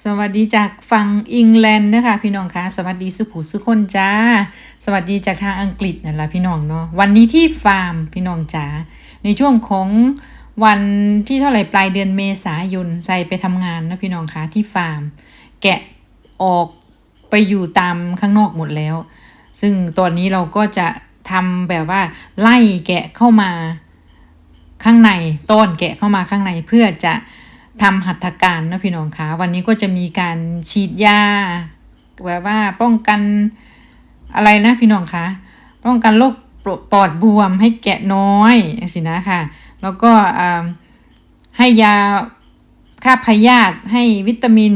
สวัสดีจากฝั่งอังกฤษนะคะพี่น้องคะสวัสดีสุผูสุคนจ้า สวัสดีจากทางอังกฤษนั่นแหละพี่น้องเนาะวันนี้ที่ฟาร์มพี่น้องจ๋าในช่วงของวันที่เท่าไหร่ปลายเดือนเมษายนใส่ไปทำงานนะพี่น้องคะที่ฟาร์ม แกะออกไปอยู่ตามข้างนอกหมดแล้ว ซึ่งตอนนี้เราก็จะทำแบบว่าไล่แกะเข้ามาข้างในต้อนแกะเข้ามาข้างในเพื่อจะ ทำหัตถการนะพี่น้องคะวันนี้ก็จะมีการฉีดยาแบบว่าป้องกันอะไรนะพี่น้องคะป้องกันโรคปอดบวมให้แกะน้อยสินะค่ะ แล้วก็ให้ยาฆ่าพยาธิให้วิตามิน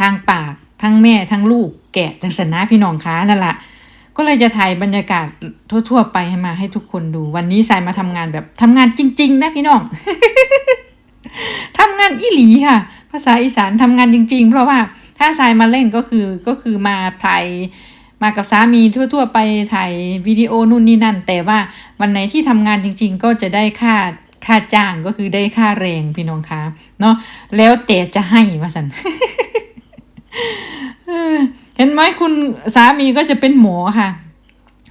ทางปากทั้งแม่ทั้งลูกแกะจังสนะพี่น้องคะนั่นแหละก็เลยจะถ่ายบรรยากาศทั่ว ๆ ไปให้มาให้ทุกคนดู วันนี้สายมาทำงานแบบทำงานจริง ๆ นะพี่น้อง ทำงานอีหลีค่ะ ภาษาอีสานทำงานจริง ๆ เพราะว่าถ้าสายมาเล่นก็คือก็คือมาถ่ายมากับสามีทั่ว ๆ ไปถ่ายวิดีโอนู่นนี่นั่น แต่ว่าวันไหนที่ทำงานจริง ๆ ก็จะได้ค่าค่าจ้างก็คือได้ค่าแรงพี่น้องคะเนาะแล้วแต่จะให้ว่าสันเห็นไหมคุณสามีก็จะเป็นหมอค่ะ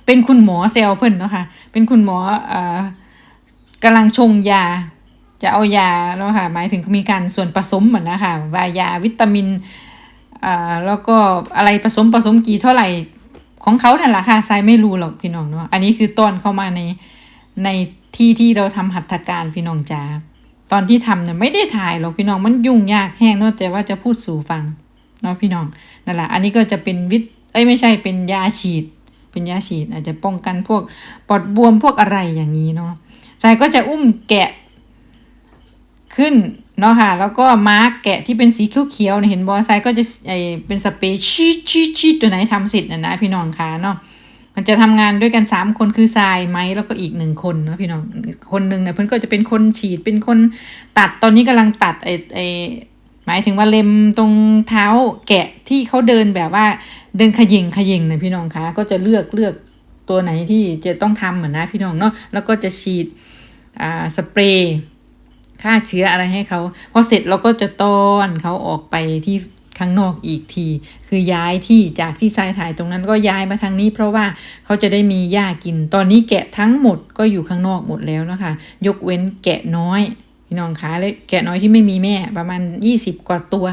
เป็นคุณหมอเซลเพิ่นเนาะค่ะเป็นคุณหมอเอ่อกำลังชงยา จะเอายาเนาะค่ะหมายถึงมีการส่วนผสมเหมือนนะคะว่ายาวิตามินอ่าแล้วก็อะไรผสมผสมกี่เท่าไหร่ของเขานั่นแหละค่ะทรายไม่รู้หรอกพี่น้องเนาะอันนี้คือต้นเข้ามาในในที่ที่เราทำหัตถการพี่น้องจ้าตอนที่ทำเนี่ยไม่ได้ถ่ายหรอกพี่น้องมันยุ่งยากแห้งเนาะแต่ว่าจะพูดสู่ฟังเนาะพี่น้องนั่นแหละอันนี้ก็จะเป็นวิตเอ้ยไม่ใช่เป็นยาฉีด เป็นยาฉีดอาจจะป้องกันพวกปอดบวมพวกอะไรอย่างนี้เนาะทรายก็จะอุ้มแกะ ขึ้นเนาะค่ะ แล้วก็มาร์กแกะที่เป็นสีเขียวๆเนี่ยเห็นบอสไซก็จะไอเป็นสเปรย์ชีดชีดชีดตัวไหนทำเสร็จนะนะพี่น้องคะเนาะมันจะทำงานด้วยกันสามคนคือทรายไหมแล้วก็อีกหนึ่งคนเนาะพี่น้องคนหนึ่งเนี่ยเพื่อนก็จะเป็นคนฉีดเป็นคนตัดตอนนี้กำลังตัดไอไอหมายถึงว่าเล็มตรงเท้าแกะที่เขาเดินแบบว่าเดินขยิงขยิงนะพี่น้องคะก็จะเลือกเลือกตัวไหนที่จะต้องทำเหมือนนะพี่น้องเนาะแล้วก็จะฉีดอ่าสเปรย์ ฆ่าเชื้ออะไรให้เขาพอเสร็จเราก็จะต้อนเขาออกไปที่ข้างนอกอีกที คือย้ายที่จากที่ชายถ่ายตรงนั้นก็ย้ายมาทางนี้ เพราะว่าเขาจะได้มีหญ้ากิน ตอนนี้แกะทั้งหมดก็อยู่ข้างนอกหมดแล้วนะคะ ยกเว้นแกะน้อยพี่น้องคะและแกะน้อยที่ไม่มีแม่ประมาณ 20 กว่าตัว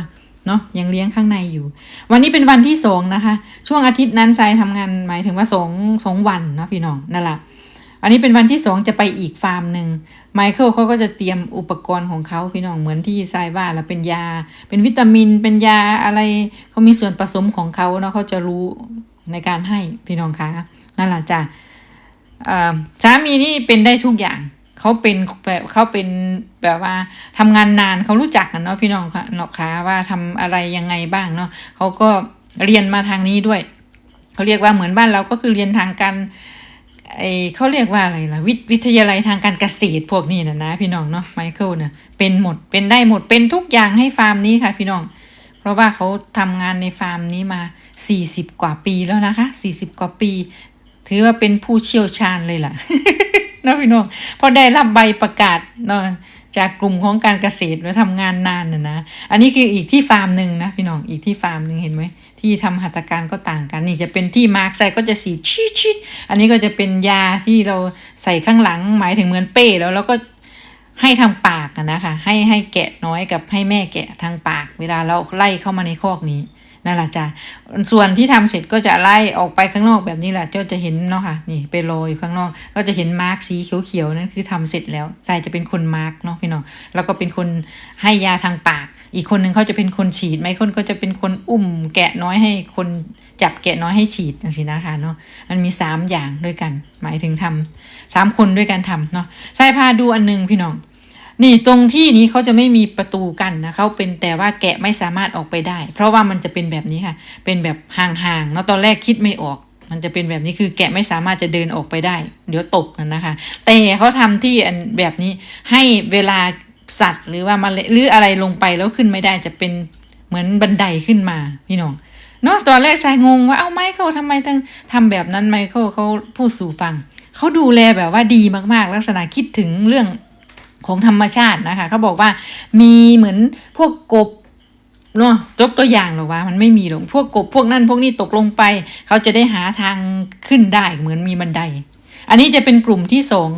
เนาะยังเลี้ยงข้างในอยู่ วันนี้เป็นวันที่สองนะคะ ช่วงอาทิตย์นั้นชายทำงานหมายถึงว่าสองสองวันนะพี่น้องนั่นแหละ อันนี้เป็นวันที่สองจะไปอีกฟาร์มหนึ่งไมเคิลเขาก็จะเตรียมอุปกรณ์ของเขาพี่น้องเหมือนที่ทรายว่าแล้วเป็นยา เป็นวิตามิน เป็นยาอะไรเขามีส่วนผสมของเขาเนาะเขาจะรู้ในการให้พี่น้องคะนั่นแหละจ้ะสามีนี่เป็นได้ทุกอย่างเขาเป็นแบบเขาเป็นแบบว่าทำงานนานเขารู้จักกันเนาะพี่น้องค่ะเนาะคะว่าทำอะไรยังไงบ้างเนาะเขาก็เรียนมาทางนี้ด้วยเขาเรียกว่าเหมือนบ้านเราก็คือเรียนทางการ ไอเขาเรียกว่าอะไรล่ะววิทยาลัยทางการเกษตรพวกนี้นะนะพี่น้องเนาะไมเคิลเนี่ยเป็นหมดเป็นได้หมดเป็นทุกอย่างให้ฟาร์มนี้ค่ะพี่น้อง เพราะว่าเขาทำงานในฟาร์มนี้มาสี่สิบกว่าปีแล้วนะคะสี่สิบกว่าปี ถือว่าเป็นผู้เชี่ยวชาญเลยล่ะนะพี่น้องพอได้รับใบประกาศเนาะ จากกลุ่มของการเกษตรแล้วทำงานนานน่ะนะ อันนี้คืออีกที่ฟาร์มหนึ่งนะพี่น้องอีกที่ฟาร์มหนึ่งเห็นไหมที่ทำหัตถการก็ต่างกัน นี่จะเป็นที่มาร์กใส่ก็จะสีชิดชิดอันนี้ก็จะเป็นยาที่เราใส่ข้างหลังหมายถึงเหมือนเป้แล้วแล้วก็ให้ทางปากนะคะ ให้ให้แกะน้อยกับให้แม่แกะทางปาก เวลาเราไล่เข้ามาในคอกนี้ นั่นแหละจ้ะส่วนที่ทำเสร็จก็จะไล่ออกไปข้างนอกแบบนี้แหละเจ้าจะเห็นเนาะค่ะนี่ไปโรยข้างนอก ก็จะเห็นมาร์กสีเขียวๆนั่นคือทำเสร็จแล้วใส่จะเป็นคนมาร์กเนาะพี่น้องแล้วก็เป็นคนให้ยาทางปาก อีกคนหนึ่งเขาจะเป็นคนฉีดไม่คนก็จะเป็นคนอุ้มแกะน้อยให้คนจับแกะน้อยให้ฉีดอย่างนี้นะคะเนาะมันมีสามอย่างด้วยกัน หมายถึงทำสามคนด้วยกันทำเนาะใส่พาดูอันนึงพี่น้อง นี่ตรงที่นี้เขาจะไม่มีประตูกันนะเขาเป็นแต่ว่าแกะไม่สามารถออกไปได้ เพราะว่ามันจะเป็นแบบนี้ค่ะ เป็นแบบห่างๆเนาะตอนแรกคิดไม่ออก มันจะเป็นแบบนี้คือแกะไม่สามารถจะเดินออกไปได้ เดี๋ยวตกนั่นนะคะ แต่เขาทำที่อันแบบนี้ให้เวลาสัตว์หรือว่ามาหรืออะไรลงไปแล้วขึ้นไม่ได้จะเป็นเหมือนบันไดขึ้นมาพี่น้องเนาะตอนแรกชายงงว่าเอ้าไมเคิลทำไมต้องทำแบบนั้นไมเคิลเขาพูดสู่ฟังเขาดูแลแบบว่าดีมากๆ ลักษณะคิดถึงเรื่อง ของธรรมชาตินะคะเขาบอกว่ามีเหมือนพวกกบเนาะยกตัวอย่างหรอว่ามันไม่มีหรอกพวกกบพวกนั่นพวกนี้ตกลงไป เขาจะได้หาทางขึ้นได้เหมือนมีบันได อันนี้จะเป็นกลุ่มที่สอง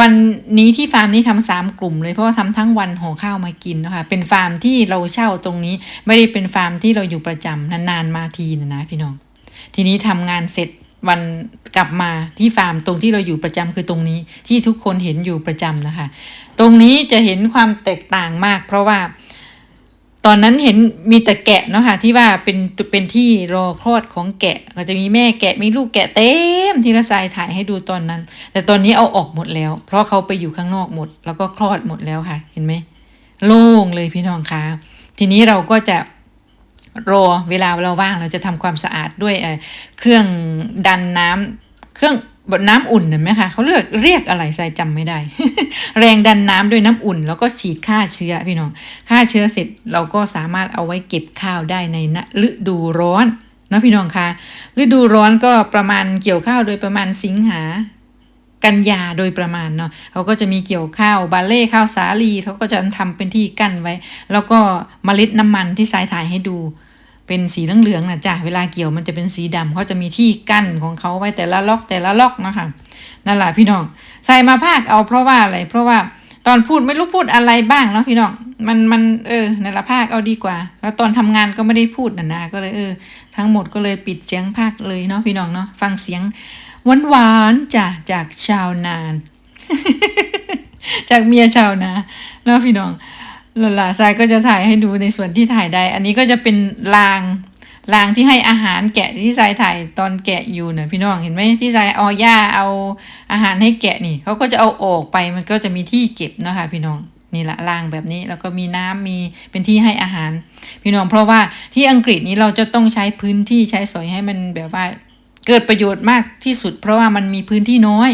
วันนี้ที่ฟาร์มนี้ทำสามกลุ่มเลยเพราะว่าทำทั้งวันห่อข้าวมากินนะคะเป็นฟาร์มที่เราเช่าตรงนี้ ไม่ได้เป็นฟาร์มที่เราอยู่ประจำนานๆมาทีนะนะพี่น้อง ทีนี้ทำงานเสร็จ วันกลับมาที่ฟาร์มตรงที่เราอยู่ประจำคือตรงนี้ที่ทุกคนเห็นอยู่ประจำนะคะ ตรงนี้จะเห็นความแตกต่างมาก เพราะว่าตอนนั้นเห็นมีแต่แกะเนาะค่ะที่ว่าเป็นเป็นที่รอคลอดของแกะ ก็จะมีแม่แกะมีลูกแกะเต็มที่ละทรายถ่ายให้ดูตอนนั้น แต่ตอนนี้เอาออกหมดแล้ว เพราะเขาไปอยู่ข้างนอกหมด แล้วก็คลอดหมดแล้วค่ะ เห็นไหมโล่งเลยพี่น้องคะทีนี้เราก็จะ รอเวลาเราว่างเราจะทำความสะอาดด้วยเครื่องดันน้ำเครื่องน้ำอุ่นเห็นไหมคะเขาเรียกเรียกอะไรใส่จำไม่ได้ แรงดันน้ำด้วยน้ำอุ่น แล้วก็ฉีดฆ่าเชื้อพี่น้องฆ่าเชื้อเสร็จเราก็สามารถเอาไว้เก็บข้าวได้ในฤดูร้อนนะพี่น้องคะฤดูร้อนก็ประมาณเกี่ยวข้าวโดยประมาณสิงหากันยาโดยประมาณเนาะเขาก็จะมีเกี่ยวข้าวบาเล่ข้าวสาลีเขาก็จะทำเป็นที่กั้นไว้ แล้วก็เมล็ดน้ำมันที่สายถ่ายให้ดู เป็นสีเหลืองๆนะจ้ะเวลาเกี่ยวมันจะเป็นสีดำเขาจะมีที่กั้นของเขาไว้แต่ละล็อกแต่ละล็อกนะคะนั่นแหละพี่น้องใส่มาภาคเอาเพราะว่าอะไร เพราะว่าตอนพูดไม่รู้พูดอะไรบ้างเนาะพี่น้องมันมันเออในละภาคเอาดีกว่า แล้วตอนทำงานก็ไม่ได้พูดนะนะก็เลยเออ ทั้งหมดก็เลยปิดเสียงภาคเลยเนาะพี่น้องเนาะฟังเสียงหวานๆจ้ะจากชาวนาน จากเมียชาวนาเนาะพี่น้อง หลาๆทรายก็จะถ่ายให้ดูในส่วนที่ถ่ายได้ อันนี้ก็จะเป็นรางรางที่ให้อาหารแกะที่ทรายถ่ายตอนแกะอยู่เนะพี่น้องเห็นไหมที่ทรายเอาหญ้าเอาอาหารให้แกะนี่เขาก็จะเอาออกไปมันก็จะมีที่เก็บนะคะพี่น้องนี่ละรางแบบนี้แล้วก็มีน้ำมีเป็นที่ให้อาหาร พี่น้องเพราะว่าที่อังกฤษนี้เราจะต้องใช้พื้นที่ใช้สอยให้มันแบบว่าเกิดประโยชน์มากที่สุด เพราะว่ามันมีพื้นที่น้อย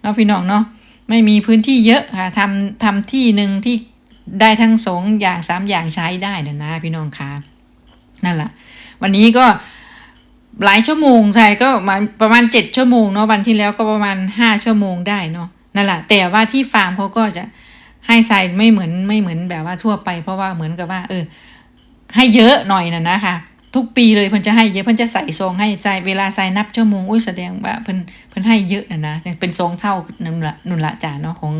เนาะพี่น้องเนาะไม่มีพื้นที่เยอะค่ะทำทำที่หนึ่งที่ ได้ทั้งสองอย่างสามอย่างใช้ได้นะนะพี่น้องคะนั่นแหละวันนี้ก็หลายชั่วโมงใช่ก็มาประมาณเจ็ดชั่วโมงเนาะวันที่แล้วก็ประมาณห้าชั่วโมงได้เนาะนั่นแหละแต่ว่าที่ฟาร์มเขาก็จะให้ใส่ไม่เหมือนไม่เหมือนแบบว่าทั่วไป เพราะว่าเหมือนกับว่า เออ ให้เยอะหน่อยนะนะคะทุกปีเลยเพิ่นจะให้เยอะเพิ่นจะใส่ซองให้ใจเวลาใส่นับชั่วโมงอุ้ยแสดงว่าเพิ่นเพิ่นให้เยอะนะนะเป็นซองเท่านั่นละนุ่นละจ่าเนาะของ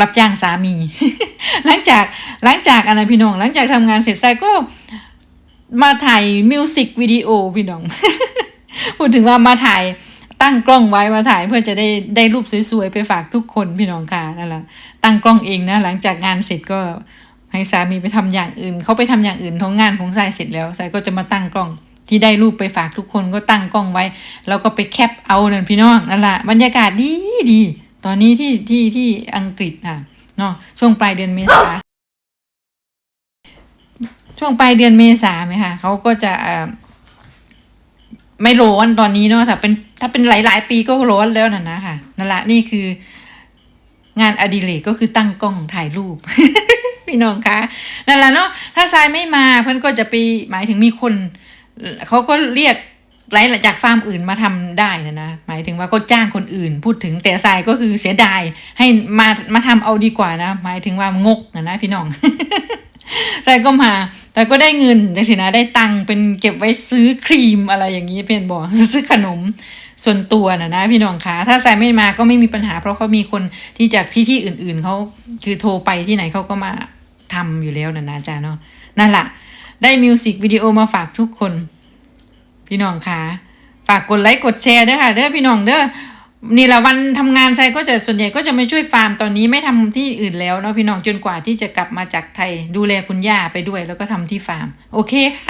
รับจ้างสามี หลังจากหลังจากอะไรพี่น้อง หลังจากทำงานเสร็จใส่ก็มาถ่ายมิวสิกวิดีโอพี่น้อง พูดถึงว่ามาถ่ายตั้งกล้องไว้มาถ่ายเพื่อจะได้ได้รูปสวยๆไปฝากทุกคนพี่น้องค่ะนั่นแหละตั้งกล้องเองนะ หลังจากงานเสร็จก็ให้สามีไปทำอย่างอื่น เขาไปทำอย่างอื่นท้องงานของสายเสร็จแล้วสายก็จะมาตั้งกล้องที่ได้รูปไปฝากทุกคนก็ตั้งกล้องไว้ แล้วก็ไปแคปเอานั่นพี่น้องนั่นแหละบรรยากาศดีดี ตอนนี้ที่ที่ที่อังกฤษค่ะเนาะช่วงปลายเดือนเมษาช่วงปลายเดือนเมษาไหมคะเขาก็จะไม่ร้อนตอนนี้เนาะถ้าเป็นถ้าเป็นหลาย ๆ ปีก็ร้อนแล้วนะนะค่ะนั่นละนี่คืองานอดิเรกก็คือตั้งกล้องถ่ายรูป พี่น้องคะนั่นละเนาะถ้าทรายไม่มาเพื่อนก็จะไปหมายถึงมีคนเขาก็เรียก หลายจากฟาร์มอื่นมาทำได้นะนะหมายถึงว่าเขาจ้างคนอื่น พูดถึงแต่ทรายก็คือเสียดายให้มามาทำเอาดีกว่านะหมายถึงว่างกนะนะพี่น้องทรายก็มา แต่ก็ได้เงินจังสินะได้ตังค์เป็นเก็บไว้ซื้อครีมอะไรอย่างนี้เพื่อนบอกซื้อขนมส่วนตัวนะนะพี่น้องคะถ้าทรายไม่มาก็ไม่มีปัญหา เพราะเขามีคนที่จากที่ที่อื่น ๆเขาคือโทรไปที่ไหนเขาก็มาทำอยู่แล้วนะนะจ๊ะเนาะนั่นแหละได้มิวสิกวิดีโอมาฝากทุกคน พี่น้องคะฝากกดไลค์กดแชร์ด้วยค่ะเด้อพี่น้องเด้อนี่ละวันทำงานใช่ก็จะส่วนใหญ่ก็จะไม่ช่วยฟาร์มตอนนี้ไม่ทำที่อื่นแล้วเนาะพี่น้องจนกว่าที่จะกลับมาจากไทย ดูแลคุณย่าไปด้วยแล้วก็ทำที่ฟาร์ม โอเคค่ะ